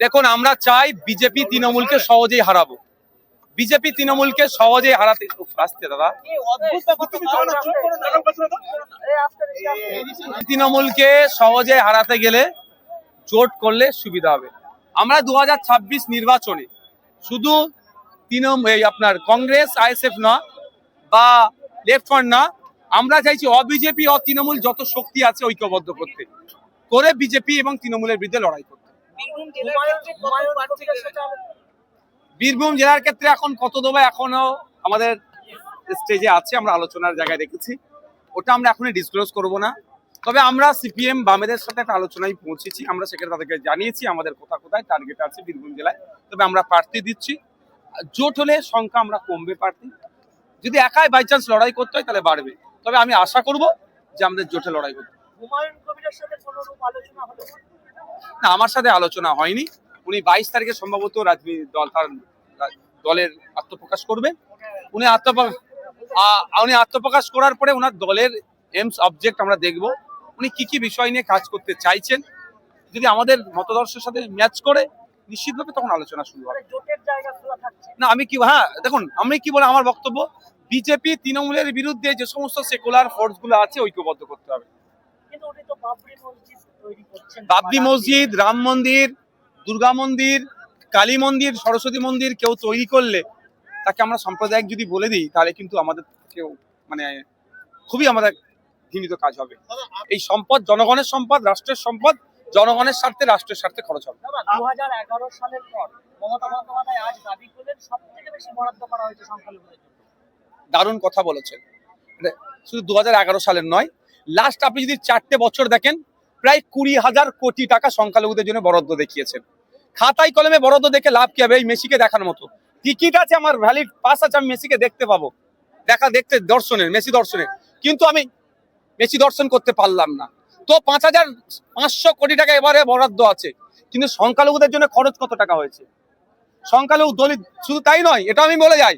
দেখুন আমরা চাই বিজেপি তৃণমূলকে সহজেই হারাবো। বিজেপি তৃণমূলকে সহজেই হারাতে আসতে দাদা। তৃণমূলকে সহজে হারাতে গেলে জোট করলে সুবিধা হবে। আমরা দু হাজার ছাব্বিশ নির্বাচনে শুধু তৃণমূল এই আপনার কংগ্রেস আইএসএফ না বা লেফট ফ্রন্ট না আমরা চাইছি অবিজেপি অ তৃণমূল যত শক্তি আছে ঐক্যবদ্ধ করতে। করে বিজেপি এবং তৃণমূলের বিরুদ্ধে লড়াই করতে। বীরভূম জেলার ক্ষেত্রে এখন কত দেবো এখনও আমাদের স্টেজে আছে আমরা আলোচনার জায়গায় রেখেছি ওটা আমরা এখনই ডিসক্লোজ করব না। তবে আমরা সিপিএম বামেদের সাথে একটা আলোচনায় পৌঁছেছি। আমরা সেখানে তাদেরকে জানিয়েছি আমাদের কোথায় কোথায় টার্গেট আছে বীরভূম জেলায়। তবে আমরা প্রার্থী দিচ্ছি। জোট হলে সংখ্যা আমরা কমবে প্রার্থী। যদি একাই বাই চান্স লড়াই করতে হয় তাহলে বাড়বে। তবে আমি আশা করব যে আমাদের জোটে লড়াই করতে হবে। হুমায়ুন কবিরের সাথে কোনো রূপ আলোচনা হলো না? আমার সাথে আলোচনা হয়নি। উনি বাইশ তারিখে সম্ভবত রাজনীতি দল তার দলের আত্মপ্রকাশ করবেন উনি আত্মপ্রকাশ উনি আত্মপ্রকাশ করার পরে ওনার দলের এমস অবজেক্ট আমরা দেখব। উনি কি কি বিষয় নিয়ে কাজ করতে চাইছেন? যদি আমাদের মতদর্শের সাথে ম্যাচ করে নিশ্চিতভাবে তখন আলোচনা শুরু হবে। মানে না আমি কি হ্যাঁ দেখুন আমি কি বলে আমার বক্তব্য? বিজেপি তৃণমূলের বিরুদ্ধে যে সমস্ত সেকুলার ফোর্সগুলো আছে ঐক্যবদ্ধ করতে হবে। বাবরি মসজিদ তৈরি করছেন? বাবরি মসজিদ রাম মন্দির দুর্গা মন্দির কালী মন্দির সরস্বতী মন্দির কেউ তৈরি করলে তাকে আমরা সাম্প্রদায়িক যদি বলে দিই তাহলে কিন্তু আমাদের কেউ মানে খুবই আমাদের ঘৃণিত কাজ হবে। এই সম্পদ জনগণের সম্পদ রাষ্ট্রের সম্পদ জনগণের স্বার্থে রাষ্ট্রের স্বার্থে খরচ হবে। দু হাজার এগারো সালের পর মমতা বন্দ্যোপাধ্যায় আজ দাবি করলেন সব থেকে বেশি বরাদ্দ করা হয়েছে সংখ্যালঘুদের দারুণ কথা বলেছেন। এটা শুধু দু হাজার এগারো সালের নয় লাস্ট আপনি যদি চারটে বছর দেখেন, প্রায় কুড়ি হাজার কোটি টাকা সংখ্যালঘুদের জন্য বরাদ্দ দেখিয়েছেন। খাতায় কলমে বরাদ্দ দেখে লাভ কি হবে? এই মেসিকে দেখার মতো। টিকিট আছে আমার ভ্যালিড পাস আছে, আমি মেসিকে দেখতে পাবো। দেখা, দেখতে দর্শনের, মেসি দর্শনের। কিন্তু আমি মেসি দর্শন করতে পারলাম না। তো পাঁচ হাজার পাঁচশো কোটি টাকা এবারে বরাদ্দ আছে। কিন্তু সংখ্যালঘুদের জন্য খরচ কত টাকা হয়েছে? সংখ্যালঘু দলিত, শুধু তাই নয় এটা আমি বলে যাই।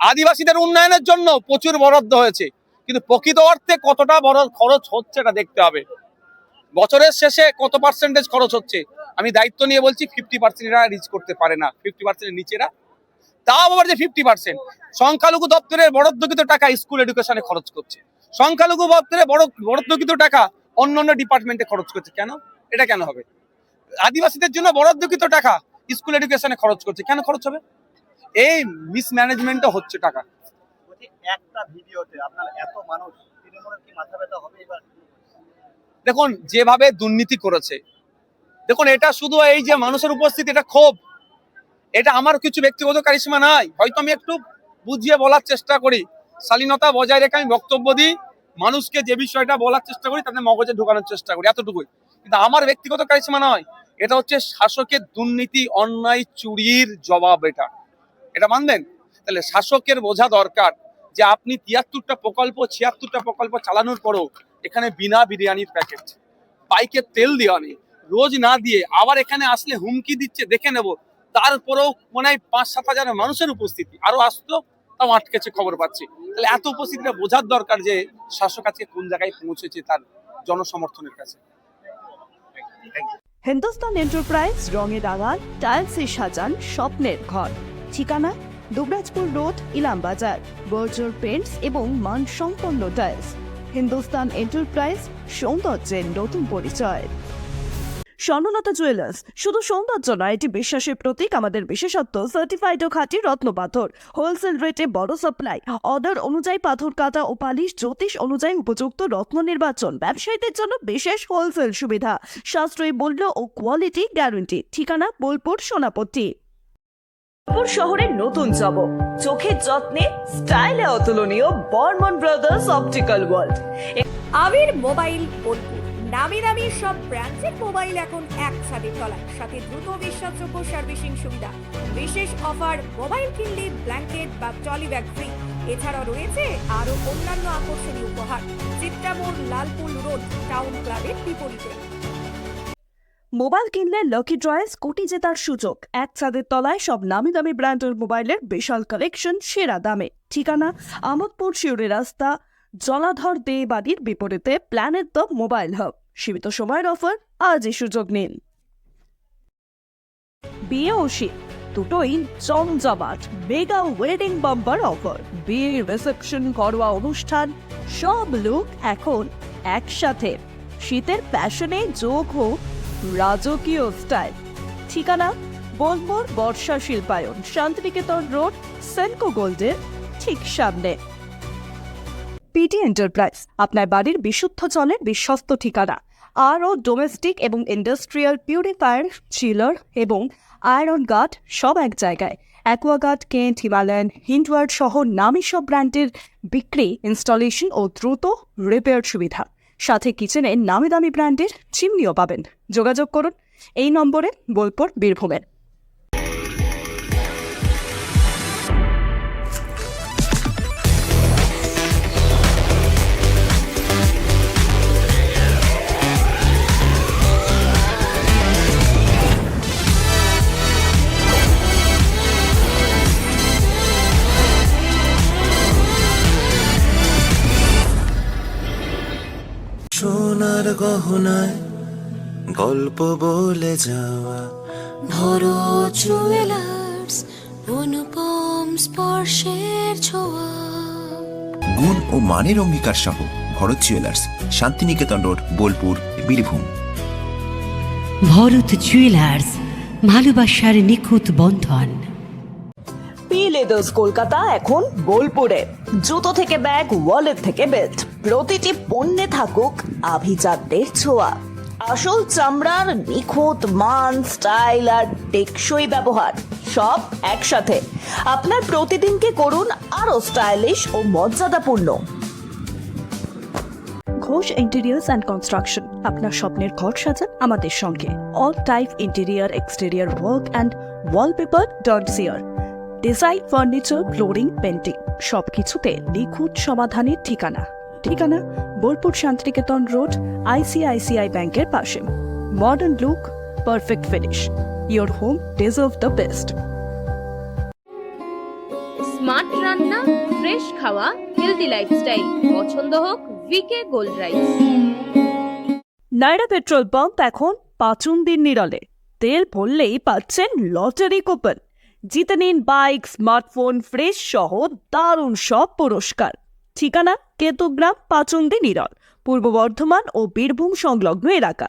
আদিবাসীদের উন্নয়নের জন্য প্রচুর বরাদ্দ হয়েছে। কিন্তু প্রকৃত অর্থে কতটা বড় খরচ হচ্ছে এটা দেখতে হবে। বছরের শেষে কত পার্সেন্টেজ খরচ হচ্ছে? আমি দায়িত্ব নিয়ে বলছি ফিফটি পার্সেন্ট এরা রিচ করতে পারে না। ফিফটি পার্সেন্টের নিচেরা। তাও আবার যে ফিফটি পার্সেন্ট সংখ্যালঘু দপ্তরের বরাদ্দকৃত টাকা স্কুল এডুকেশনে খরচ করছে। সংখ্যালঘু দপ্তরে বরাদ্দকৃত টাকা অন্য অন্য ডিপার্টমেন্টে খরচ করছে। কেন? এটা কেন হবে? আদিবাসীদের জন্য বরাদ্দকৃত টাকা স্কুল এডুকেশনে খরচ করছে। কেন খরচ হবে? এই মিসম্যানেজমেন্টও হচ্ছে টাকা। দেখুন, যেভাবে দুর্নীতি করেছে, দেখুন, এটা শুধু এই যে মানুষের উপস্থিতি, এটা ক্ষোভ। এটা আমার কিছু ব্যক্তিগত কারিশমা নাই। হয়তো আমি একটু বুঝিয়ে বলার চেষ্টা করি। শালীনতা বজায় রেখে আমি বক্তব্য দিই। মানুষকে যে বিষয়টা বলার চেষ্টা করি তাদের মগজে ঢোকানোর চেষ্টা করি, এতটুকুই। কিন্তু আমার ব্যক্তিগত কারিশমা নয়। এটা হচ্ছে শাসকের দুর্নীতি, অন্যায়, চুরির জবাব এটা। এটা মানবেন? তাহলে শাসকের বোঝা দরকার। যে আপনি তিয়াত্তরটা প্রকল্প, ছিয়াত্তরটা প্রকল্প চালানোর পরেও এখানে বিনা বিরিয়ানির প্যাকেট। বাইকের তেল দেওয়া নেই। রোজ না দিয়ে আবার এখানে আসলে হুমকি দিচ্ছে, দেখে নেব। তারপরেও মনে হয় পাঁচ সাত হাজার মানুষের উপস্থিতি। আরও আসতো তাও আটকেছে খবর পাচ্ছি। তাহলে এত উপস্থিতিটা বোঝার দরকার যে শাসক আজকে কোন জায়গায় পৌঁছেছে তার জনসমর্থনের কাছে। হিন্দুস্তান এন্টারপ্রাইজ রঙে রাঙান টাইলসে সাজান, স্বপ্নের ঘর। ঠিকানা Dubrajpur road, Ilambazar Berger paints এবং মানসম্পন্ন টাইলস। হিন্দুস্তান এন্টারপ্রাইজ, সৌন্দর্যের নতুন পরিচয়। স্বর্ণলতা জুয়েলার্স, শুধু সৌন্দর্য নয়, এটি বিশ্বাসের প্রতীক, আমাদের বিশেষত্ব সার্টিফাইড ও খাঁটি রত্ন পাথর। হোলসেল রেটে বড় সাপ্লাই অর্ডার অনুযায়ী পাথর কাটা ও পালিশ, জ্যোতিষ অনুযায়ী উপযুক্ত রত্ন নির্বাচন, ব্যবসায়ীদের জন্য বিশেষ হোলসেল সুবিধা। সাশ্রয়ী মূল্য ও কোয়ালিটি গ্যারান্টি ঠিকানা বোলপুর, সোনাপট্টি। বোলপুর শহরের নতুন জব চোখের যত্নে স্টাইলে অতুলনীয় Barman brothers optical world. Abir mobile Bolpur নামি দামি সব ব্র্যান্ডের মোবাইল এখন এক ছাদের সাথে দ্রুত বিশ্বাসযোগ্য সার্ভিসিং সুবিধা। বিশেষ অফার, মোবাইল কিনলে ব্ল্যাঙ্কেট বা ট্রলি ব্যাগ ফ্রি এছাড়াও রয়েছে আরও অন্যান্য আকর্ষণীয় উপহার। চিত্রামোড় লালপুল রোড, টাউন ক্লাবের বিপরীতে। মোবাইল কিনলে লকি ড্রয়ে স্কুটি জেতার সুযোগ। এক ছাদের তলায় সব নামি দামি ব্র্যান্ডের মোবাইলের বিশাল কালেকশন সেরা দামে। ঠিকানা, আমোদপুর শিউরি রাস্তা, জলাধর দে বাড়ির বিপরীতে প্ল্যানেট দ্য মোবাইল হাব সীমিত সময়ের অফার, আজই সুযোগ নিন। বিয়ে ও শীত, দুটোই জমজমাট মেগা ওয়েডিং বাম্পার অফার বিয়ে রিসেপশন ঘরোয়া অনুষ্ঠান, সব লুক এখন একসাথে। শীতের প্যাশনে যোগ হোক রাজকীয় স্টাইল। ঠিকানা বোলমোর বর্ষা শিল্পায়ন, শান্তিনিকেতন রোড, সেনকো গোল্ডের ঠিক সামনে। পিটি এন্টারপ্রাইজ, আপনার বাড়ির বিশুদ্ধ জলের বিশ্বস্ত ঠিকানা। আরও ডোমেস্টিক এবং ইন্ডাস্ট্রিয়াল পিউরিফায়ার, চিলার এবং আয়রন গার্ড সব এক জায়গায়। অ্যাকোয়াগার্ড কেন্ট, হিমালয়ান, হিন্ডওয়ার্ড সহ নামী সব ব্র্যান্ডের বিক্রি, ইনস্টলেশন ও দ্রুত রিপেয়ার সুবিধা। সাথে কিচেনে নামি দামি ব্র্যান্ডের চিমনিও পাবেন। যোগাযোগ করুন। এই নম্বরে বোলপুর বীরভূমের। গহনায় গল্প বলে যাওয়া। ভরো জুয়েলার্স অনুপম স্পর্শের ছোঁয়া। গুণ ও মানের অঙ্গীকার সহ Bharat jewellers Santiniketan road Bolpur Birbhum. Bharat jewellers ভালোবাসার নিখুঁত বন্ধন। পি লেদার্স কলকাতা এখন বোলপুরে। জুতো থেকে ব্যাগ ওয়ালেট থেকে বেল্ট প্রতিটি পণ্যে থাকুক আভিজাতদের ছোঁয়া। আসল চামড়ার নিখুঁত মান, স্টাইল আর টেকসই ব্যবহার, সব একসাথে। আপনার প্রতিদিনকে করুন আরও স্টাইলিশ ও মর্যাদাপূর্ণ। ঘোষ ইন্টেরিয়ার্স অ্যান্ড কনস্ট্রাকশন, আপনার স্বপ্নের ঘর সাজান আমাদের সঙ্গে। All type interior, exterior work and wallpaper dot chair design, furniture, flooring painting সবকিছুতে নিখুঁত সমাধানের ঠিকানা। ঠিকানা বোলপুর শান্তিনিকেতন রোড আইসিআইসিআই ব্যাংকের পাশে। Modern look perfect finish. Your home deserve the best smart রান্না ফ্রেশ খাওয়া হেলদি লাইফস্টাইল পছন্দ হোক VK gold rice Naira petrol pump এখন পাঁচুন দিন নিরলে। তেল ভরলেই পাচ্ছেন লটারি কুপন। জিতে নিন বাইক স্মার্টফোন ফ্রেশ সহ দারুণ সব পুরস্কার। ঠিকানা কেতুগ্রাম পাচুন্দি নিরল। পূর্ব বর্ধমান ও বীরভূম সংলগ্ন এলাকা।